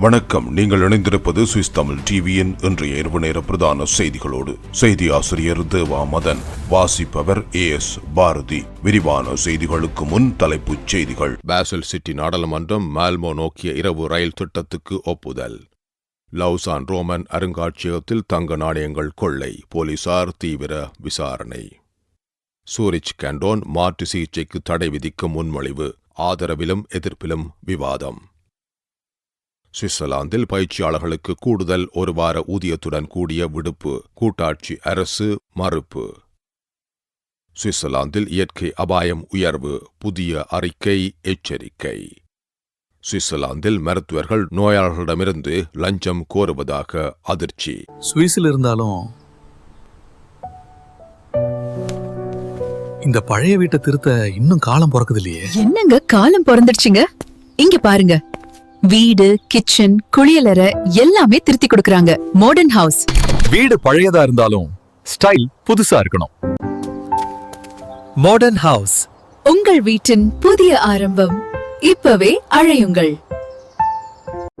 வணக்கம். நீங்கள் இணைந்திருப்பது சுவிஸ் தமிழ் டிவியின் இன்றைய இரவு நேர பிரதான செய்திகளோடு. செய்தி ஆசிரியர் தேவா மதன் வாசிப்பவர் ஏ எஸ் பாரதி. விரிவான செய்திகளுக்கு முன் தலைப்புச் செய்திகள். பாசல் சிட்டி நாடாளுமன்றம் மால்மோ நோக்கிய இரவு ரயில் திட்டத்துக்கு ஒப்புதல். லவ்சான் ரோமன் அருங்காட்சியகத்தில் தங்க நாணயங்கள் கொள்ளை. போலீசார் தீவிர விசாரணை. சூரிச் கேண்டோன் மாற்று சிகிச்சைக்கு தடை விதிக்கும் முன்மொழிவு. ஆதரவிலும் எதிர்ப்பிலும் விவாதம். சுவிட்சர்லாந்தில் பயிற்சியாளர்களுக்கு கூடுதல் ஒரு வார ஊதியத்துடன் கூடிய விடுப்பு கூட்டாட்சி அரசு மறுப்பு. சுவிட்சர்லாந்தில் இயற்கை அபாயம் உயர்வு புதிய அறிக்கை எச்சரிக்கை. சுவிட்சர்லாந்தில் மருத்துவர்கள் நோயாளர்களிடமிருந்து லஞ்சம் கோருவதாக அதிர்ச்சி. சுவிஸில் இருந்தாலும் இந்த பழைய வீட்டை திருத்த இன்னும் காலம் பிறக்குது இல்லையே என்னங்க காலம் பிறந்துடுச்சுங்க? இங்க பாருங்க. வீடு கிச்சன் குளியலறை எல்லாமே திருத்தி கொடுக்கறாங்க. மாடர்ன் ஹவுஸ் வீடு பழையதா இருந்தாலும் ஸ்டைல் புதுசா இருக்கணும். மாடர்ன் ஹவுஸ் உங்கள் வீட்டின் புதிய ஆரம்பம் இப்பவே அழையுங்கள்.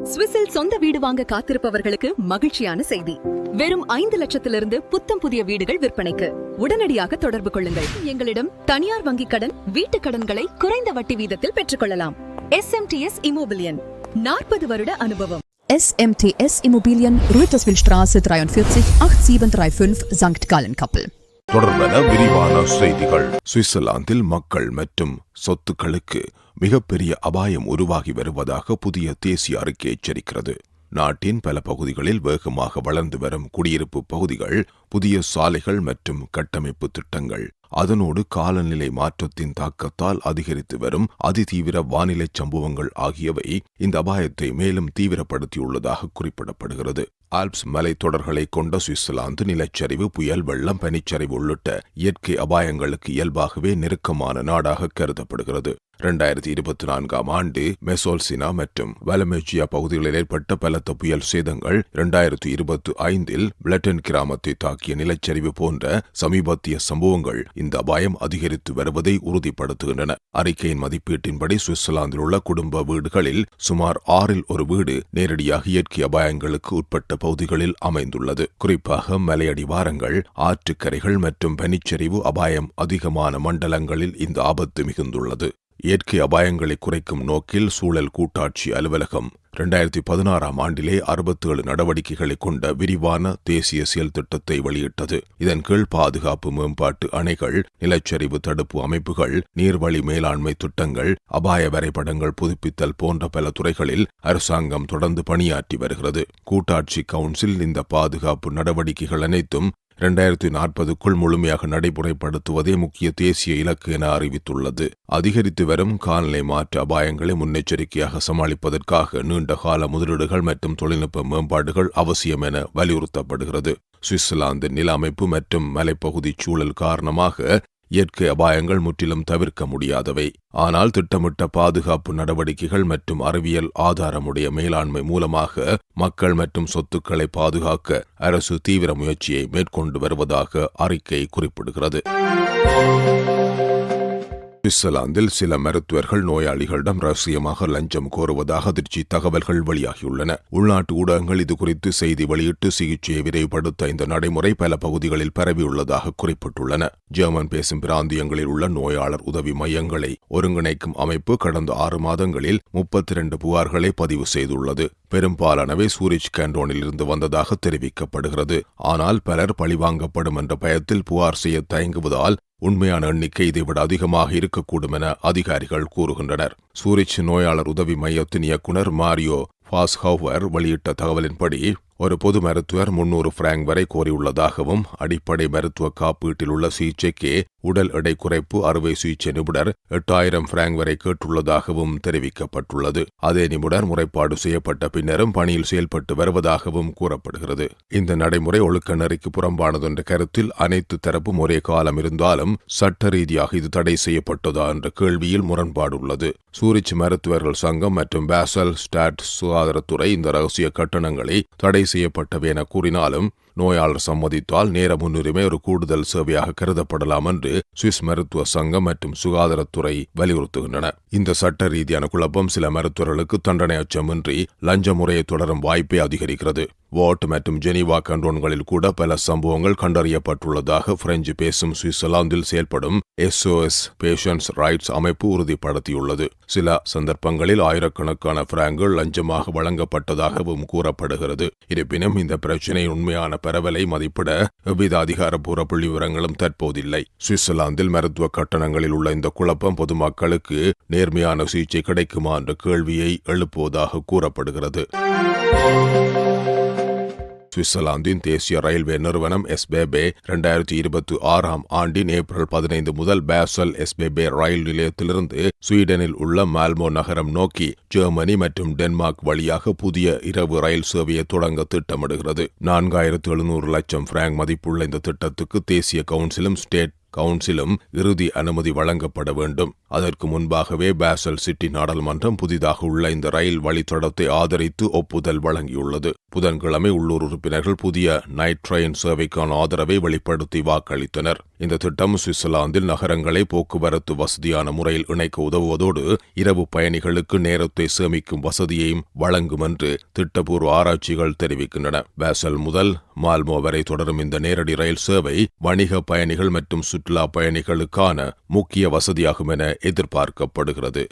சுவிஸில் சொந்த வீடு வாங்க காத்திருப்பவர்களுக்கு மகிழ்ச்சியான செய்தி. வெறும் ஐந்து லட்சத்திலிருந்து புத்தம் புதிய வீடுகள் விற்பனைக்கு. உடனடியாக தொடர்பு கொள்ளுங்கள். எங்களிடம் தனியார் வங்கிக் கடன் வீட்டுக் கடன்களை குறைந்த வட்டி வீதத்தில் பெற்றுக்கொள்ளலாம் எஸ்எம்டிஎஸ் இமோபிலியன் நாற்பது வருட அனுபவம் SMTS Immobilien, Rüterswillstraße 43 8735 St. Gallen-Kappel. தொடர்பென விரிவான செய்திகள் சுவிட்சர்லாந்தில் மக்கள் மற்றும் சொத்துக்களுக்கு மிகப்பெரிய அபாயம் உருவாகி வருவதாக புதிய தேசிய அறிக்கை எச்சரிக்கிறது நாட்டின் பல பகுதிகளில் வேகமாக வளர்ந்து வரும் குடியிருப்பு பகுதிகள் புதிய சாலைகள் மற்றும் கட்டமைப்பு திட்டங்கள் அதனோடு காலநிலை மாற்றத்தின் தாக்கத்தால் அதிகரித்து வரும் அதிதீவிர வானிலை சம்பவங்கள் ஆகியவை இந்த அபாயத்தை மேலும் தீவிரப்படுத்தியுள்ளதாக குறிப்பிடப்படுகிறது. ஆல்ப்ஸ் மலைத்தொடர்களை கொண்ட சுவிட்சர்லாந்து நிலச்சரிவு புயல் வெள்ளம் பனிச்சரிவு உள்ளிட்ட இயற்கை அபாயங்களுக்கு இயல்பாகவே நெருக்கமான நாடாக கருதப்படுகிறது. இரண்டாயிரத்தி இருபத்தி நான்காம் ஆண்டு மெசோல்சினா மற்றும் வலமெஜியா பகுதிகளில் ஏற்பட்ட பலத்த புயல் சேதங்கள் இரண்டாயிரத்தி இருபத்தி ஐந்தில் பிளட்டன் கிராமத்தை தாக்கிய நிலச்சரிவு போன்ற சமீபத்திய சம்பவங்கள் இந்த அபாயம் அதிகரித்து வருவதை உறுதிப்படுத்துகின்றன. அறிக்கையின் மதிப்பீட்டின்படி சுவிட்சர்லாந்தில் உள்ள குடும்ப வீடுகளில் சுமார் ஆறில் ஒரு வீடு நேரடியாக இயற்கை அபாயங்களுக்கு உட்பட்ட பகுதிகளில் அமைந்துள்ளது. குறிப்பாக மலையடிவாரங்கள் ஆற்றுக்கரைகள் மற்றும் பனிச்சரிவு அபாயம் அதிகமான மண்டலங்களில் இந்த ஆபத்து மிகுந்துள்ளது. இயற்கை அபாயங்களை குறைக்கும் நோக்கில் சூழல் கூட்டாட்சி அலுவலகம் இரண்டாயிரத்தி பதினாறாம் ஆண்டிலே அறுபத்தேழு நடவடிக்கைகளை கொண்ட விரிவான தேசிய செயல் திட்டத்தை வெளியிட்டது. இதன் கீழ் பாதுகாப்பு மேம்பாட்டு அணைகள் நிலச்சரிவு தடுப்பு அமைப்புகள் நீர்வழி மேலாண்மை திட்டங்கள் அபாய வரைபடங்கள் புதுப்பித்தல் போன்ற பல துறைகளில் அரசாங்கம் தொடர்ந்து பணியாற்றி வருகிறது. கூட்டாட்சி கவுன்சில் இந்த பாதுகாப்பு நடவடிக்கைகள் அனைத்தும் இரண்டாயிரத்தி நாற்பதுக்குள் முழுமையாக நடைமுறைப்படுத்துவதே முக்கிய தேசிய இலக்கு என அறிவித்துள்ளது. அதிகரித்து வரும் காலநிலை மாற்ற அபாயங்களை முன்னெச்சரிக்கையாக சமாளிப்பதற்காக நீண்ட கால முதலீடுகள் மற்றும் தொழில்நுட்ப மேம்பாடுகள் அவசியம் என வலியுறுத்தப்படுகிறது. சுவிட்சர்லாந்து நில அமைப்பு மற்றும் மலைப்பகுதி சூழல் காரணமாக இயற்கை அபாயங்கள் முற்றிலும் தவிர்க்க முடியாதவை. ஆனால் திட்டமிட்ட பாதுகாப்பு நடவடிக்கைகள் மற்றும் அறிவியல் ஆதாரமுடைய மேலாண்மை மூலமாக மக்கள் மற்றும் சொத்துக்களை பாதுகாக்க அரசு தீவிர முயற்சியை மேற்கொண்டு வருவதாக அறிக்கை குறிப்பிடுகிறது. சுவிட்சர்லாந்தில் சில மருத்துவர்கள் நோயாளிகளிடம் ரகசியமாக லஞ்சம் கோருவதாக அதிர்ச்சி தகவல்கள் வெளியாகியுள்ளன. உள்நாட்டு ஊடகங்கள் இதுகுறித்து செய்தி வெளியிட்டு சிகிச்சையை விரைவுபடுத்த இந்த நடைமுறை பல பகுதிகளில் பரவியுள்ளதாக குறிப்பிட்டுள்ளன. ஜெர்மன் பேசும் பிராந்தியங்களில் உள்ள நோயாளர் உதவி மையங்களை ஒருங்கிணைக்கும் அமைப்பு கடந்த ஆறு மாதங்களில் முப்பத்தி இரண்டு புகார்களை பதிவு செய்துள்ளது. பெரும்பாலானவை சூரிச் கேண்டோனில் இருந்து வந்ததாக தெரிவிக்கப்படுகிறது. ஆனால் பலர் பழிவாங்கப்படும் என்ற பயத்தில் புகார் செய்ய தயங்குவதால் உண்மையான எண்ணிக்கை இதைவிட அதிகமாக இருக்கக்கூடும் என அதிகாரிகள் கூறுகின்றனர். சூரிச் நோயாளர் உதவி மையத்தின் இயக்குனர் மாரியோ ஃபாஸ்ஹவர் வெளியிட்ட தகவலின்படி ஒரு பொது மருத்துவர் முன்னூறு பிராங்க் வரை கோரியுள்ளதாகவும் அடிப்படை மருத்துவ காப்பீட்டில் உள்ள சிகிச்சைக்கு உடல் எடை குறைப்பு அறுவை சிகிச்சை நிபுணர் எட்டாயிரம் பிராங்க் வரை கேட்டுள்ளதாகவும் தெரிவிக்கப்பட்டுள்ளது. அதே நிபுணர் முறைப்பாடு செய்யப்பட்ட பின்னரும் பணியில் செயல்பட்டு வருவதாகவும் கூறப்படுகிறது. இந்த நடைமுறை ஒழுக்க நெறிக்கு புறம்பானது என்ற கருத்தில் அனைத்து தரப்பும் ஒரே காலம் இருந்தாலும் சட்ட ரீதியாக இது தடை செய்யப்பட்டதா என்ற கேள்வியில் முரண்பாடு உள்ளது சூரிச் மருத்துவர்கள் சங்கம் மற்றும் பேசல் ஸ்டாட் சுகாதாரத்துறை இந்த ரகசிய கட்டணங்களை தடை செய்யப்பட்டவை என கூறினாலும் நோயாளர் சம்மதித்தால் நேர முன்னுரிமை ஒரு கூடுதல் சேவையாக கருதப்படலாம் என்று சுவிஸ் மருத்துவ சங்கம் மற்றும் சுகாதாரத்துறை வலியுறுத்துகின்றன. இந்த சட்ட ரீதியான குழப்பம் சில மருத்துவர்களுக்கு தண்டனை அச்சமின்றி லஞ்ச முறையை தொடரும் வாய்ப்பை அதிகரிக்கிறது. வாட் மற்றும் ஜெனீவா கண்டோன்களில் கூட பல சம்பவங்கள் கண்டறியப்பட்டுள்ளதாக பிரெஞ்சு பேசும் சுவிட்சர்லாந்தில் செயல்படும் எஸ்ஓஎஸ் பேஷன்ஸ் ரைட்ஸ் அமைப்பு உறுதிப்படுத்தியுள்ளது. சில சந்தர்ப்பங்களில் ஆயிரக்கணக்கான பிராங்குகள் லஞ்சமாக வழங்கப்பட்டதாகவும் கூறப்படுகிறது. இருப்பினும் இந்த பிரச்சினை உண்மையான பரவலை மதிப்பிட எவ்வித அதிகாரப்பூர்வ புள்ளி விவரங்களும் தற்போதில்லை. சுவிட்சர்லாந்தில் மருத்துவ கட்டணங்களில் உள்ள இந்த குழப்பம் பொதுமக்களுக்கு நேர்மையான சிகிச்சை கிடைக்குமா என்ற கேள்வியை எழுப்புவதாக கூறப்படுகிறது. சுவிட்சர்லாந்தின் தேசிய ரயில்வே நிறுவனம் எஸ்பேபே இரண்டாயிரத்தி இருபத்தி ஆறாம் ஆண்டின் ஏப்ரல் பதினைந்து முதல் பேசல் எஸ்பேபே ரயில் நிலையத்திலிருந்து ஸ்வீடனில் உள்ள மால்மோ நகரம் நோக்கி ஜெர்மனி மற்றும் டென்மார்க் வழியாக புதிய இரவு ரயில் சேவையை தொடங்க திட்டமிடுகிறது. நான்காயிரத்து எழுநூறு லட்சம் பிராங்க் மதிப்புள்ள இந்த திட்டத்துக்கு தேசிய கவுன்சிலும் ஸ்டேட் கவுன்சிலும் இறுதி அனுமதி வழங்கப்பட வேண்டும். அதற்கு முன்பாகவே பேசல் சிட்டி நாடாளுமன்றம் புதிதாக உள்ள இந்த ரயில் வழித்தடத்தை ஆதரித்து ஒப்புதல் வழங்கியுள்ளது. புதன்கிழமை உள்ளூர் உறுப்பினர்கள் புதிய நைட் ட்ரெயின் சேவைக்கான ஆதரவை வெளிப்படுத்தி வாக்களித்தனர். இந்த திட்டம் சுவிட்சர்லாந்தில் நகரங்களை போக்குவரத்து வசதியான முறையில் இணைக்க உதவுவதோடு இரவு பயணிகளுக்கு நேரத்தை சேமிக்கும் வசதியையும் வழங்கும் என்று திட்டபூர்வ ஆராய்ச்சிகள் தெரிவிக்கின்றன. பேசல் முதல் மால்மோ வரை தொடரும் இந்த நேரடி ரயில் சேவை வணிக பயணிகள் மற்றும் சுற்றுலா பயணிகளுக்கான முக்கிய வசதியாகும் என எதிர்பார்க்கப்படுகிறது.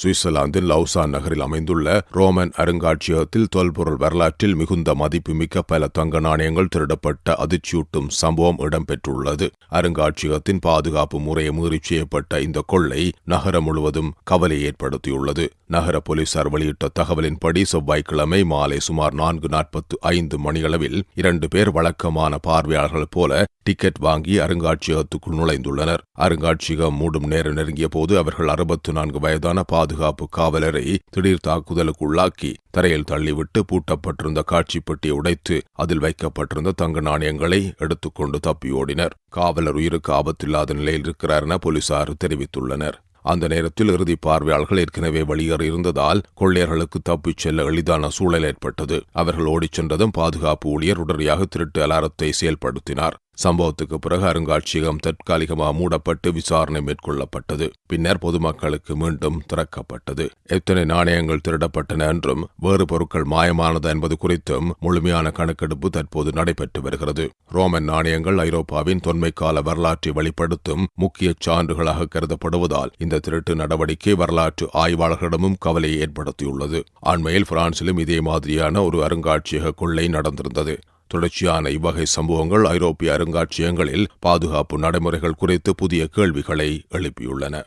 சுவிட்சர்லாந்தின் லவுசான் நகரில் அமைந்துள்ள ரோமன் அருங்காட்சியகத்தில் தொல்பொருள் வரலாற்றில் மிகுந்த மதிப்புமிக்க பல தங்க நாணயங்கள் திருடப்பட்ட அதிர்ச்சியூட்டும் சம்பவம் இடம்பெற்றுள்ளது. அருங்காட்சியகத்தின் பாதுகாப்பு முறையை மீறி செய்யப்பட்ட இந்த கொள்ளை நகரம் முழுவதும் கவலை ஏற்படுத்தியுள்ளது. நகர போலீசார் வெளியிட்ட தகவலின்படி செவ்வாய்க்கிழமை மாலை சுமார் நான்கு நாற்பத்து ஐந்து மணியளவில் இரண்டு பேர் வழக்கமான பார்வையாளர்கள் போல டிக்கெட் வாங்கி அருங்காட்சியகத்துக்குள் நுழைந்துள்ளனர். அருங்காட்சியகம் மூடும் நேரம் நெருங்கிய போது அவர்கள் அறுபத்து நான்கு வயதான பாதுகாப்பு காவலரை திடீர் தாக்குதலுக்கு உள்ளாக்கி தரையில் தள்ளிவிட்டு பூட்டப்பட்டிருந்த காட்சி பெட்டியை உடைத்து அதில் வைக்கப்பட்டிருந்த தங்க நாணயங்களை எடுத்துக்கொண்டு தப்பியோடினர் காவலர் உயிருக்கு ஆபத்தில்லாத நிலையில் இருக்கிறார் என போலீசார் தெரிவித்துள்ளனர். அந்த நேரத்தில் இறுதி பார்வையாளர்கள் ஏற்கனவே வெளியேற இருந்ததால் கொள்ளையர்களுக்கு தப்பிச் செல்ல எளிதான சூழல் ஏற்பட்டது. அவர்கள் ஓடிச் சென்றதும் பாதுகாப்பு ஊழியர் உடனடியாக திருட்டு அலாரத்தை செயல்படுத்தினார். சம்பவத்துக்கு பிறகு அருங்காட்சியகம் தற்காலிகமாக மூடப்பட்டு விசாரணை மேற்கொள்ளப்பட்டது. பின்னர் பொதுமக்களுக்கு மீண்டும் திறக்கப்பட்டது. எத்தனை நாணயங்கள் திருடப்பட்டன என்றும் வேறு பொருட்கள் மாயமானது என்பது குறித்தும் முழுமையான கணக்கெடுப்பு தற்போது நடைபெற்று வருகிறது. ரோமன் நாணயங்கள் ஐரோப்பாவின் தொன்மை கால வரலாற்றை வெளிப்படுத்தும் முக்கிய சான்றுகளாக கருதப்படுவதால் இந்த திருட்டு நடவடிக்கை வரலாற்று ஆய்வாளர்களிடமும் கவலையை ஏற்படுத்தியுள்ளது. அண்மையில் பிரான்சிலும் இதே மாதிரியான ஒரு அருங்காட்சியக கொள்ளை நடந்திருந்தது. தொடர்ச்சியான இவ்வகை சம்பவங்கள் ஐரோப்பிய அருங்காட்சியகங்களில் பாதுகாப்பு நடைமுறைகள் குறித்து புதிய கேள்விகளை எழுப்பியுள்ளன.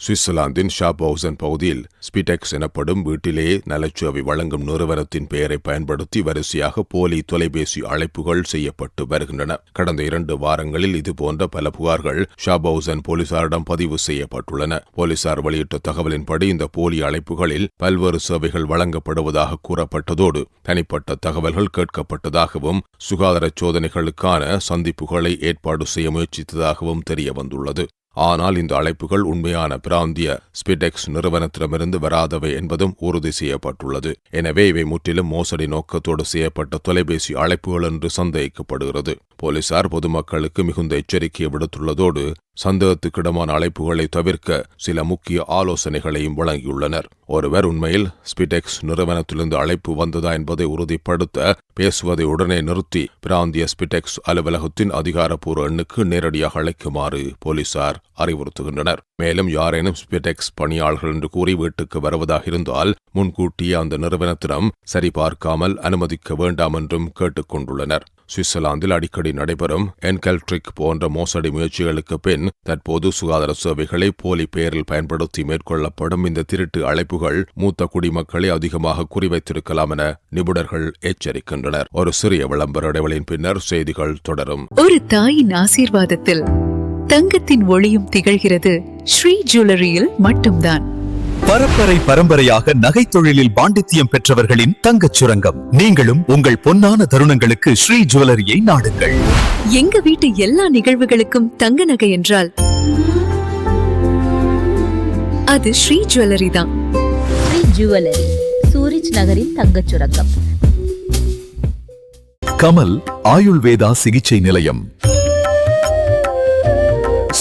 சுவிட்சர்லாந்தின் ஷாபௌசன் பகுதியில் ஸ்பிடெக்ஸ் எனப்படும் வீட்டிலேயே நலச்சுவை வழங்கும் நிறுவனத்தின் பெயரை பயன்படுத்தி வரிசையாக போலி தொலைபேசி அழைப்புகள் செய்யப்பட்டு வருகின்றன. கடந்த இரண்டு வாரங்களில் இதுபோன்ற பல புகார்கள் ஷாபௌசன் போலீசாரிடம் பதிவு செய்யப்பட்டுள்ளன. போலீசார் வெளியிட்ட தகவலின்படி இந்த போலி அழைப்புகளில் பல்வேறு சேவைகள் வழங்கப்படுவதாக கூறப்பட்டதோடு தனிப்பட்ட தகவல்கள் கேட்கப்பட்டதாகவும் சுகாதார சோதனைகளுக்கான சந்திப்புகளை ஏற்பாடு செய்ய முயற்சித்ததாகவும் தெரிய வந்துள்ளது ஆனால் இந்த அழைப்புகள் உண்மையான பிராந்திய ஸ்பிடெக்ஸ் நிறுவனத்திடமிருந்து வராதவை என்பதும் உறுதி செய்யப்பட்டுள்ளது. எனவே இவை முற்றிலும் மோசடி நோக்கத்தோடு செய்யப்பட்ட தொலைபேசி அழைப்புகள் என்று சந்தேகிக்கப்படுகிறது போலீசார் பொதுமக்களுக்கு மிகுந்த எச்சரிக்கையை விடுத்துள்ளதோடு சந்தேகத்துக்கிடமான அழைப்புகளை தவிர்க்க சில முக்கிய ஆலோசனைகளையும் வழங்கியுள்ளனர். ஒருவர் உண்மையில் ஸ்பிடெக்ஸ் நிறுவனத்திலிருந்து அழைப்பு வந்ததா என்பதை உறுதிப்படுத்த பேசுவதை உடனே நிறுத்தி பிராந்திய ஸ்பிடெக்ஸ் அலுவலகத்தின் அதிகாரப்பூர்வ எண்ணுக்கு நேரடியாக அழைக்குமாறு போலீசார் அறிவுறுத்துகின்றனர். மேலும் யாரேனும் ஸ்பிடெக்ஸ் பணியாளர்கள் என்று கூறி வீட்டுக்கு வருவதாக இருந்தால் முன்கூட்டியே அந்த நிறுவனத்திடம் சரிபார்க்காமல் அனுமதிக்க வேண்டாம் என்றும் கேட்டுக் கொண்டுள்ளனர். சுவிட்சர்லாந்தில் அடிக்கடி நடைபெறும் என்கல்ட்ரிக் போன்ற மோசடி முயற்சிகளுக்கு பின் தற்போது சுகாதார சேவைகளை போலி பெயரில் பயன்படுத்தி மேற்கொள்ளப்படும் இந்த திருட்டு அழைப்புகள் மூத்த குடிமக்களை அதிகமாக குறிவைத்திருக்கலாம் என நிபுணர்கள் எச்சரிக்கின்றனர். ஒரு சிறிய விளம்பர இடைவெளியின் பின்னர் செய்திகள் தொடரும். ஒரு தாயின் ஆசீர்வாதத்தில் தங்கத்தின் ஒளியும் திகழ்கிறது. ஸ்ரீ ஜுவல்லரியில் மட்டும்தான். பரம்பரை பரம்பரையாக நகைத் தொழிலில் பாண்டித்தியம் பெற்றவர்களின் தங்கச் சுரங்கம். நீங்களும் உங்கள் பொன்னான தருணங்களுக்கு ஸ்ரீ ஜுவல்லரியை நாடுங்கள். எங்க வீட்டு எல்லா நிகழ்வுகளுக்கும் தங்க நகை என்றால்? அது ஸ்ரீ ஜுவல்லரி தான். ஸ்ரீ ஜுவல்லரி சூரிஜ் நகரின் தங்கச் சுரங்கம். கமல் ஆயுள்வேதா சிகிச்சை நிலையம்.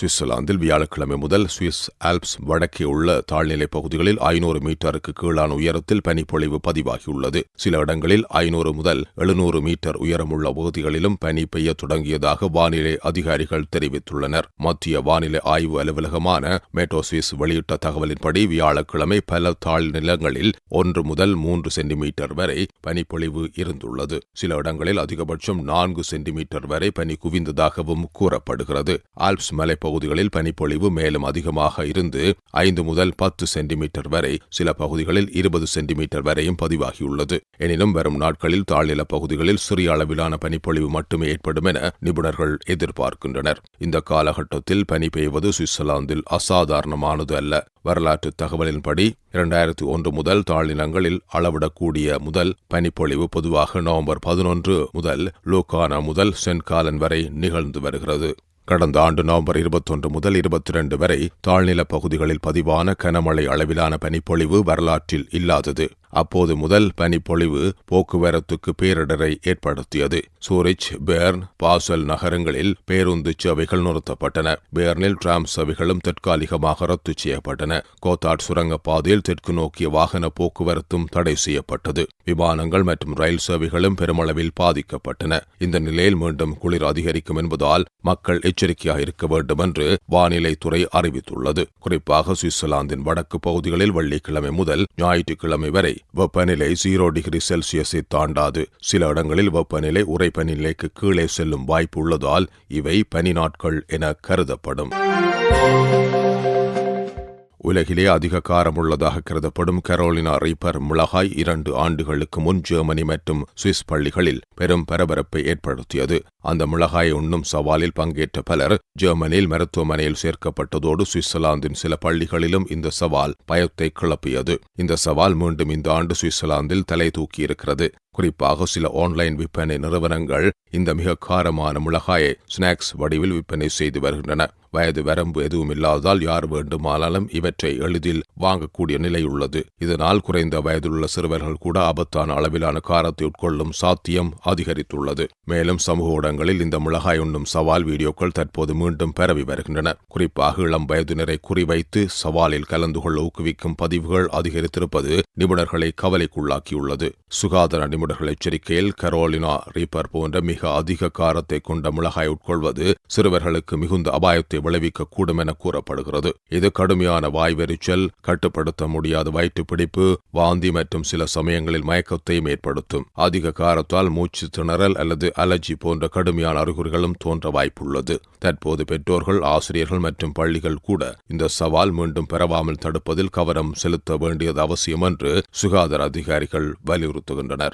சுவிட்சர்லாந்தில் வியாழக்கிழமை முதல் சுவிஸ் ஆல்ப்ஸ் வடக்கே உள்ள தாழ்நிலை பகுதிகளில் ஐநூறு மீட்டருக்கு கீழான உயரத்தில் பனிப்பொழிவு பதிவாகியுள்ளது. சில இடங்களில் ஐநூறு முதல் எழுநூறு மீட்டர் உயரமுள்ள பகுதிகளிலும் பனி பெய்ய தொடங்கியதாக வானிலை அதிகாரிகள் தெரிவித்துள்ளனர். மத்திய வானிலை ஆய்வு அலுவலகமான மேட்டோ சுவிஸ் வெளியிட்ட தகவலின்படி வியாழக்கிழமை பல தாழ்நிலங்களில் ஒன்று முதல் மூன்று சென்டிமீட்டர் வரை பனிப்பொழிவு இருந்துள்ளது. சில இடங்களில் அதிகபட்சம் நான்கு சென்டிமீட்டர் வரை பனி குவிந்ததாகவும் கூறப்படுகிறது. ஆல்ப்ஸ் மலை பகுதிகளில் பனிப்பொழிவு மேலும் அதிகமாக இருந்து ஐந்து முதல் பத்து சென்டிமீட்டர் வரை சில பகுதிகளில் இருபது சென்டிமீட்டர் வரையும் பதிவாகியுள்ளது. எனினும் வரும் நாட்களில் தாழ்நில பகுதிகளில் சிறிய அளவிலான பனிப்பொழிவு மட்டுமே ஏற்படும் என நிபுணர்கள் எதிர்பார்க்கின்றனர். இந்த காலகட்டத்தில் பனி பெய்வது சுவிட்சர்லாந்தில் அசாதாரணமானது அல்ல. வரலாற்று தகவலின்படி இரண்டாயிரத்தி ஒன்று முதல் தாழ்நிலங்களில் அளவிடக்கூடிய முதல் பனிப்பொழிவு பொதுவாக நவம்பர் பதினொன்று முதல் லூக்கானா முதல் சென்காலன் வரை நிகழ்ந்து வருகிறது. கடந்த ஆண்டு நவம்பர் இருபத்தொன்று முதல் இருபத்தி இரண்டு வரை தாழ்நில பகுதிகளில் பதிவான கனமழை அளவிலான பனிப்பொழிவு வரலாற்றில் இல்லாதது. அப்போது முதல் பனிப்பொழிவு போக்குவரத்துக்கு பேரிடரை ஏற்படுத்தியது. சூரிச் பேர்ன் பாசல் நகரங்களில் பேருந்து சேவைகள் நிறுத்தப்பட்டன. பேர்னில் டிராம் சேவைகளும் தற்காலிகமாக ரத்து செய்யப்பட்டன. கோத்தாட் சுரங்கப் பாதையில் தெற்கு நோக்கிய வாகன போக்குவரத்தும் தடை செய்யப்பட்டது. விமானங்கள் மற்றும் ரயில் சேவைகளும் பெருமளவில் பாதிக்கப்பட்டன. இந்த நிலையில் மீண்டும் குளிர் அதிகரிக்கும் என்பதால் மக்கள் எச்சரிக்கையாக இருக்க வேண்டும் என்று வானிலைத்துறை அறிவித்துள்ளது. குறிப்பாக சுவிட்சர்லாந்தின் வடக்கு பகுதிகளில் வெள்ளிக்கிழமை முதல் ஞாயிற்றுக்கிழமை வரை வெப்பநிலை ஜீரோ டிகிரி செல்சியஸை தாண்டாது. சில இடங்களில் வெப்பநிலை உறைபனிலைக்கு கீழே செல்லும் வாய்ப்பு உள்ளதால் இவை பனி நாட்கள் என கருதப்படும். உலகிலே அதிக காரமுள்ளதாக கருதப்படும் கரோலினா ரீப்பர் மிளகாய் இரண்டு ஆண்டுகளுக்கு முன் ஜெர்மனி மற்றும் சுவிஸ் பள்ளிகளில் பெரும் பரபரப்பை ஏற்படுத்தியது. அந்த மிளகாய் உண்ணும் சவாலில் பங்கேற்ற பலர் ஜெர்மனியில் மருத்துவமனையில் சேர்க்கப்பட்டதோடு சுவிட்சர்லாந்தின் சில பள்ளிகளிலும் இந்த சவால் பயத்தை கிளப்பியது. இந்த சவால் மீண்டும் இந்த ஆண்டு சுவிட்சர்லாந்தில் தலை தூக்கியிருக்கிறது. குறிப்பாக சில ஆன்லைன் விற்பனை நிறுவனங்கள் இந்த மிக காரமான மிளகாயை ஸ்நாக்ஸ் வடிவில் விற்பனை செய்து வருகின்றன. வயது வரம்பு எதுவும் இல்லாததால் யார் வேண்டுமானாலும் இவற்றை எளிதில் வாங்கக்கூடிய நிலை உள்ளது. இதனால் குறைந்த வயதிலுள்ள சிறுவர்கள் கூட ஆபத்தான அளவிலான காரத்தை உட்கொள்ளும் சாத்தியம் அதிகரித்துள்ளது. மேலும் சமூக ஊடகங்களில் இந்த மிளகாய் உண்ணும் சவால் வீடியோக்கள் தற்போது மீண்டும் பரவி வருகின்றன. குறிப்பாக இளம் வயதினரை குறிவைத்து சவாலில் கலந்து கொள்ள ஊக்குவிக்கும் பதிவுகள் அதிகரித்திருப்பது நிபுணர்களை கவலைக்குள்ளாக்கியுள்ளது. சுகாதார நிபுணர்கள் எச்சரிக்கையில் கரோலினா ரீப்பர் போன்ற மிக அதிக காரத்தை கொண்ட மிளகாய் உட்கொள்வது சிறுவர்களுக்கு மிகுந்த அபாயத்தை விளைவிக்கக்கூடும் என கூறப்படுகிறது இது கடுமையான வாய்வெரிச்சல் கட்டுப்படுத்த முடியாத வயிற்றுப்பிடிப்பு வாந்தி மற்றும் சில சமயங்களில் மயக்கத்தையும் ஏற்படுத்தும். அதிக காரத்தால் மூச்சு திணறல் அல்லது அலர்ஜி போன்ற கடுமையான அறிகுறிகளும் தோன்ற வாய்ப்புள்ளது. தற்போது பெற்றோர்கள் ஆசிரியர்கள் மற்றும் பள்ளிகள் கூட இந்த சவால் மீண்டும் பெறவாமல் தடுப்பதில் கவனம் செலுத்த வேண்டியது அவசியம் என்று சுகாதார அதிகாரிகள் வலியுறுத்துகின்றனர்.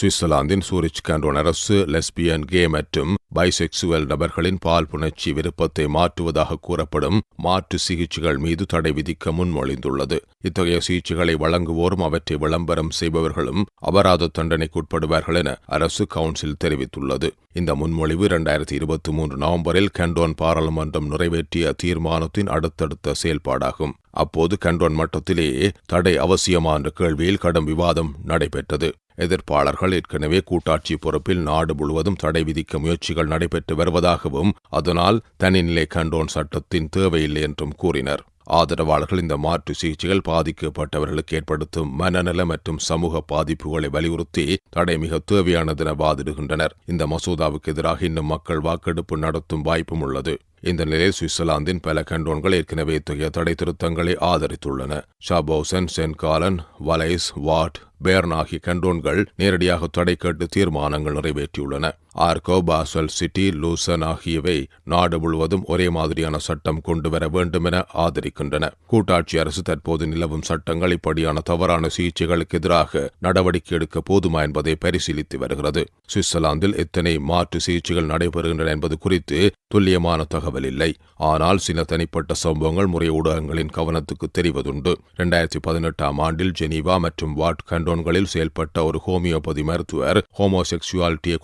சுவிட்சர்லாந்தின் சூரிச் கண்டோன் அரசு லெஸ்பியன் கே மற்றும் பைசெக்சுவல் நபர்களின் பால் புணர்ச்சி விருப்பத்தை மாற்றுவதாக கூறப்படும் மாற்று சிகிச்சைகள் மீது தடை விதிக்க முன்மொழிந்துள்ளது. இத்தகைய சிகிச்சைகளை வழங்குவோரும் அவற்றை விளம்பரம் செய்பவர்களும் அபராத தண்டனைக்குட்படுவார்கள் என அரசு கவுன்சில் தெரிவித்துள்ளது. இந்த முன்மொழிவு இரண்டாயிரத்தி இருபத்தி மூன்று நவம்பரில் கண்டோன் பாராளுமன்றம் நிறைவேற்றிய தீர்மானத்தின் அடுத்தடுத்த செயல்பாடாகும். அப்போது கண்டோன் மட்டத்திலேயே தடை அவசியமா என்ற கேள்வியில் கடும் விவாதம் நடைபெற்றது. எதிர்ப்பாளர்கள் ஏற்கனவே கூட்டாட்சி பொறுப்பில் நாடு முழுவதும் தடை விதிக்க முயற்சிகள் நடைபெற்று வருவதாகவும் அதனால் தனிநிலை கண்டோன் சட்டத்தின் தேவையில்லை என்றும் கூறினர். ஆதரவாளர்கள் இந்த மாற்று சிகிச்சைகள் பாதிக்கப்பட்டவர்களுக்கு ஏற்படுத்தும் மனநல மற்றும் சமூக பாதிப்புகளை வலியுறுத்தி தடை மிக தேவையானதென வாதிடுகின்றனர் இந்த மசோதாவுக்கு எதிராக இன்னும் மக்கள் வாக்கெடுப்பு நடத்தும் வாய்ப்பும் உள்ளது. இந்த நிலையில் சுவிட்சர்லாந்தின் பல கண்டோன்கள் ஏற்கனவே இத்தகைய தடை திருத்தங்களை ஆதரித்துள்ளன. Schaffhausen St Gallen Valais Vaud Bern ஆகிய கண்டோன்கள் நேரடியாக தடை கேட்டு தீர்மானங்கள் நிறைவேற்றியுள்ளன. ஆர்கோ பாசல் சிட்டி லூசன் ஆகியவை நாடு முழுவதும் ஒரே மாதிரியான சட்டம் கொண்டு வர வேண்டும் என ஆதரிக்கின்றன. கூட்டாட்சி அரசு தற்போது நிலவும் சட்டங்கள் இப்படியான தவறான சிகிச்சைகளுக்கு எதிராக நடவடிக்கை எடுக்க போதுமா என்பதை பரிசீலித்து வருகிறது. சுவிட்சர்லாந்தில் எத்தனை மாற்று சிகிச்சைகள் நடைபெறுகின்றன என்பது குறித்து துல்லியமான தகவல் இல்லை. ஆனால் சில தனிப்பட்ட சம்பவங்கள் முறை ஊடகங்களின் கவனத்துக்கு தெரிவதுண்டு. இரண்டாயிரத்தி பதினெட்டாம் ஆண்டில் ஜெனீவா மற்றும் வாட் கண்டோன்களில் செயல்பட்ட ஒரு ஹோமியோபதி மருத்துவர் ஹோமோசெக்சுவாலிட்டியை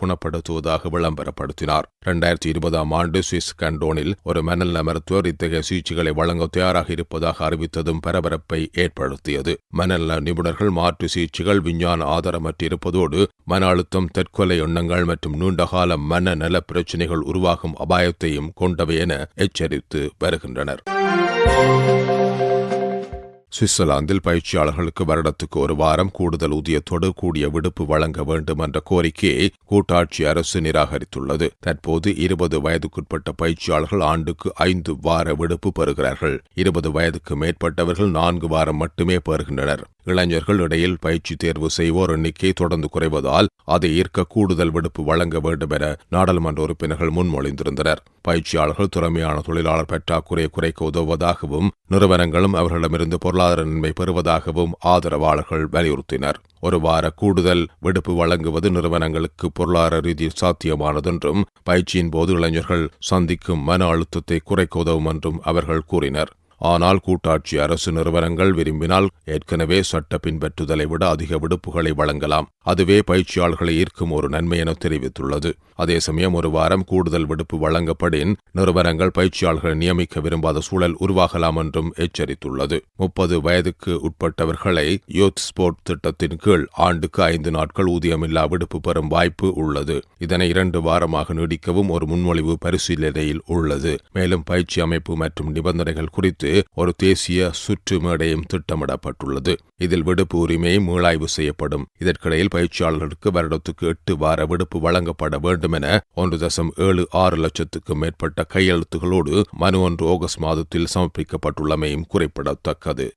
வருவதாக விளம்பரப்படுத்தினார். இரண்டாயிரத்தி இருபதாம் ஆண்டு சுவிஸ் கண்டோனில் ஒரு மனநல மருத்துவர் இத்தகைய சிகிச்சைகளை வழங்க தயாராக இருப்பதாக அறிவித்ததும் பரபரப்பை ஏற்படுத்தியது. மனநல நிபுணர்கள் மாற்று சிகிச்சைகள் விஞ்ஞான ஆதாரமற்று இருப்பதோடு மன அழுத்தம் தற்கொலை எண்ணங்கள் மற்றும் நீண்டகால மனநல பிரச்சினைகள் உருவாகும் அபாயத்தையும் கொண்டவை என எச்சரித்து வருகின்றனர். சுவிட்சர்லாந்தில் பயிற்சியாளர்களுக்கு வருடத்துக்கு ஒரு வாரம் கூடுதல் ஊதியத்தோடு கூடிய விடுப்பு வழங்க வேண்டும் என்ற கோரிக்கையை கூட்டாட்சி அரசு நிராகரித்துள்ளது. தற்போது இருபது வயதுக்குட்பட்ட பயிற்சியாளர்கள் ஆண்டுக்கு ஐந்து வார விடுப்பு பெறுகிறார்கள். இருபது வயதுக்கு மேற்பட்டவர்கள் நான்கு வாரம் மட்டுமே பெறுகின்றனர். இளைஞர்கள் இடையில் பயிற்சி தேர்வு செய்வோர் எண்ணிக்கை தொடர்ந்து குறைவதால் அதை ஈர்க்க கூடுதல் விடுப்பு வழங்க வேண்டும் என நாடாளுமன்ற உறுப்பினர்கள் முன்மொழிந்திருந்தனர். பயிற்சியாளர்கள் திறமையான தொழிலாளர் பற்றாக்குறையை குறைக்க உதவுவதாகவும் நிறுவனங்களும் அவர்களிடமிருந்து பொருளாதார நன்மை பெறுவதாகவும் ஆதரவாளர்கள் வலியுறுத்தினர். ஒரு வார கூடுதல் விடுப்பு வழங்குவது நிறுவனங்களுக்கு பொருளாதார ரீதியில் சாத்தியமானதென்றும் பயிற்சியின் போது இளைஞர்கள் சந்திக்கும் மன அழுத்தத்தை குறைக்க உதவும் என்றும் அவர்கள் கூறினர். ஆனால் கூட்டாட்சி அரசு நிறுவனங்கள் விரும்பினால் ஏற்கனவே சட்ட பின்பற்றுதலை விட அதிக விடுப்புகளை வழங்கலாம். அதுவே பயிற்சியாளர்களை ஈர்க்கும் ஒரு நன்மை என தெரிவித்துள்ளது. அதே சமயம் ஒரு வாரம் கூடுதல் விடுப்பு வழங்கப்படின் நிறுவனங்கள் பயிற்சியாளர்களை நியமிக்க விரும்பாத சூழல் உருவாகலாம் என்றும் எச்சரித்துள்ளது. முப்பது வயதுக்கு உட்பட்டவர்களை யூத் ஸ்போர்ட் திட்டத்தின் கீழ் ஆண்டுக்கு ஐந்து நாட்கள் ஊதியமில்லா விடுப்பு பெறும் வாய்ப்பு உள்ளது. இதனை இரண்டு வாரமாக நீடிக்கவும் ஒரு முன்மொழிவு பரிசீலனையில் உள்ளது. மேலும் பயிற்சி அமைப்பு மற்றும் நிபந்தனைகள் குறித்து ஒரு தேசிய சுற்று மேடையும் திட்டமிடப்பட்டுள்ளது. இதில் விடுப்பு உரிமை மீளாய்வு செய்யப்படும். இதற்கிடையில் பயிற்சியாளர்களுக்கு வருடத்துக்கு எட்டு வார விடுப்பு வழங்கப்பட வேண்டும் என ஒன்று தசம் ஏழு ஆறு லட்சத்துக்கும் மேற்பட்ட கையெழுத்துகளோடு மனு ஒன்று ஆகஸ்ட் மாதத்தில் சமர்ப்பிக்கப்பட்டுள்ளமையும் குறிப்பிடத்தக்கது.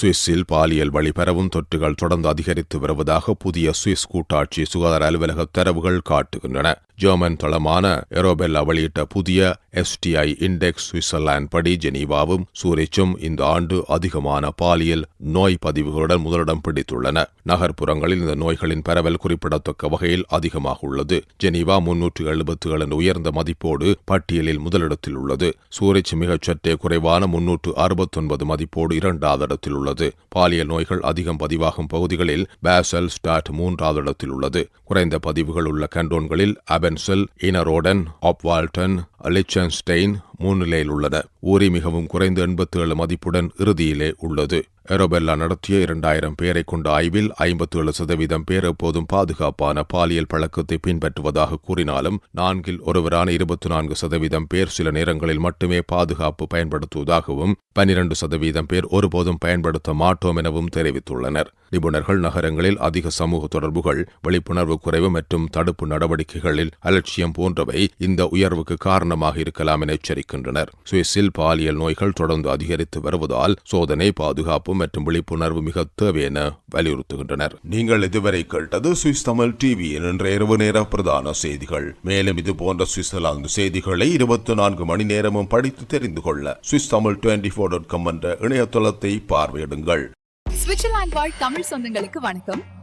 சுவிஸில் பாலியல் வழிபரவும் தொற்றுகள் தொடர்ந்து அதிகரித்து வருவதாக புதிய சுவிஸ் கூட்டாட்சி சுகாதார அலுவலக தரவுகள் காட்டுகின்றன. ஜெர்மன் தளமான எரோபெல்லா வெளியிட்ட புதிய எஸ்டிஐ இண்டெக்ஸ் சுவிட்சர்லாந்து படி ஜெனீவாவும் சூரிச்சும் இந்த ஆண்டு அதிகமான பாலியல் நோய் பதிவுகளுடன் முதலிடம் பிடித்துள்ளன. நகர்ப்புறங்களில் இந்த நோய்களின் பரவல் குறிப்பிடத்தக்க வகையில் அதிகமாக உள்ளது. ஜெனீவா முன்னூற்று எழுபத்து ஏழு உயர்ந்த மதிப்போடு பட்டியலில் முதலிடத்தில் உள்ளது. சூரிச் மிகச் சற்றே குறைவான முன்னூற்று அறுபத்தொன்பது மதிப்போடு இரண்டாவது இடத்தில் உள்ளது. பாலியல் நோய்கள் அதிகம் பதிவாகும் பகுதிகளில் பேசல் ஸ்டாட் மூன்றாவது இடத்தில் உள்ளது. குறைந்த பதிவுகள் உள்ள கண்டோன்களில் அபென்செல் இனரோடன் ஆப்வால்டன் Liechtenstein முன்னிலையில் உள்ளன. ஊரி மிகவும் குறைந்த எண்பத்தி ஏழு மதிப்புடன் இறுதியிலே உள்ளது. எரோபெல்லா நடத்திய இரண்டாயிரம் பேரை கொண்ட ஆய்வில் ஐம்பத்தி ஏழு சதவீதம் பேர் எப்போதும் பாதுகாப்பான பாலியல் பழக்கத்தை பின்பற்றுவதாக கூறினாலும் நான்கில் ஒருவரான இருபத்தி நான்கு சதவீதம் பேர் சில நேரங்களில் மட்டுமே பாதுகாப்பு பயன்படுத்துவதாகவும் பனிரண்டு சதவீதம் பேர் ஒருபோதும் பயன்படுத்த மாட்டோம் எனவும் தெரிவித்துள்ளனர். நிபுணர்கள் நகரங்களில் அதிக சமூக தொடர்புகள் விழிப்புணர்வு குறைவு மற்றும் தடுப்பு நடவடிக்கைகளில் அலட்சியம் போன்றவை இந்த உயர்வுக்கு காரணமாக இருக்கலாம் என இருக்கின்றனர். சுவிஸில் பாலியல் நோய்கள் தொடர்ந்து அதிகரித்து வருவதால் சோதனை பாதுகாப்பு மற்றும் விழிப்புணர்வு மிக தேவை என வலியுறுத்துகின்றனர். நீங்கள் இதுவரை கேட்டது சுவிஸ் தமிழ் டிவியின் இன்றைய இரவு நேர பிரதான செய்திகள். மேலும் இது போன்ற சுவிட்சர்லாந்து செய்திகளை இருபத்தி நான்கு மணி நேரமும் படித்து தெரிந்து கொள்ள Swiss Tamil twenty four dot com என்ற இணையதளத்தை பார்வையிடுங்கள். சுவிட்சர்லாந்து வாழ் தமிழ் சொந்தங்களுக்கு வணக்கம்.